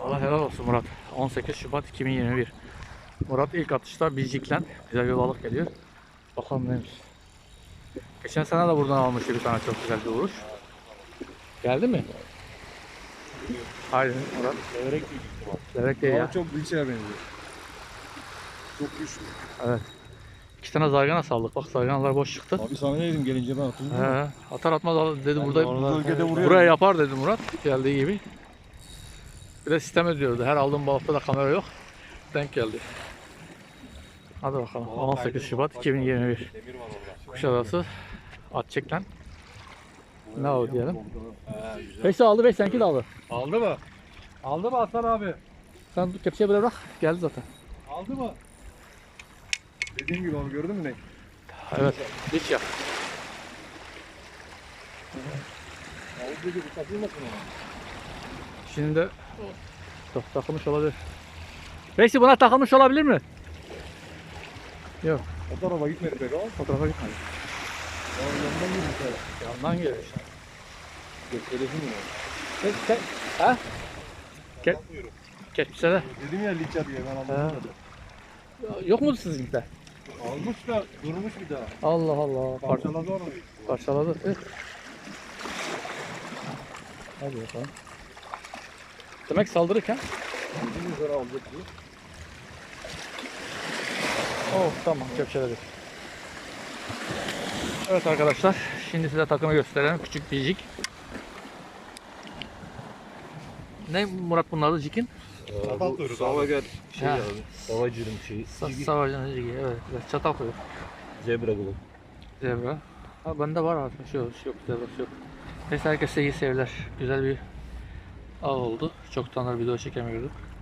Allah helal olsun Murat. 18 Şubat 2021. Murat ilk atışta bilciklen güzel bir balık geliyor. Bakalım neymiş. Geçen sene de buradan almıştı bir tane çok güzel bir vuruş. Geldi mi? Haydi Murat. Levrek ihtimal. Levrek değil ya. Çok bilçeye benziyor. Çok güçlü. Evet. İki tane zargana saldık. Bak zarganalar boş çıktı. Abi sana ne dedim gelince ben hatırlıyorum. He, atar atmaz dedi burada Bu bölgede vuruyor. buraya yapar dedi Murat geldiği gibi. Bir de sistem ediyordu. Her aldığım balıkta da kamera yok. Denk geldi. Hadi bakalım. 18 Şubat 2021. Demir var orada. Kuşadası Atçek'ten. Ne o diyelim. Beş de aldı, beş seninki de aldı. Aldı mı? Aldı mı Hasan abi? Sen kepçeye böyle bırak. Geldi zaten. Aldı mı? Dediğim gibi abi gördün mü ne? Evet. Diş yap. Aldı dedi bu takılmasın ona. Şimdi de Çok takılmış olabilir. Beşi buna takılmış olabilir mi? Yok. O tarafa gitmedi pek ama. Fotoğrafa gitmedi. Ya yürüdü şöyle. Yandan geliyor işte. Mi? Ke, ke, ha? Ke, keçmişse de. Dedim ya liça diye ben anlamadım. Yok mu sizinkiler? Almış da durmuş bir daha. Allah Allah. Par Parçaladı onu. parçaladı. Evet. Hadi bakalım. Demek saldırırken. Üzere alacak diye. Oh tamam kepçeledi. Evet arkadaşlar şimdi size takımı gösterelim. Küçük bir jig. Ne Murat bunlar da jigin? Çatal kuyruk Savager şey Ha. abi. Savacının şeyi. Sa Savaşın jigi evet. Biraz çatal koyuyor. Zebra kulu. Zebra. Ha bende var artık. Şu, şu yok zebra şu yok. Neyse herkese iyi seyirler. Güzel bir av oldu. Çoktandır video çekemiyorduk.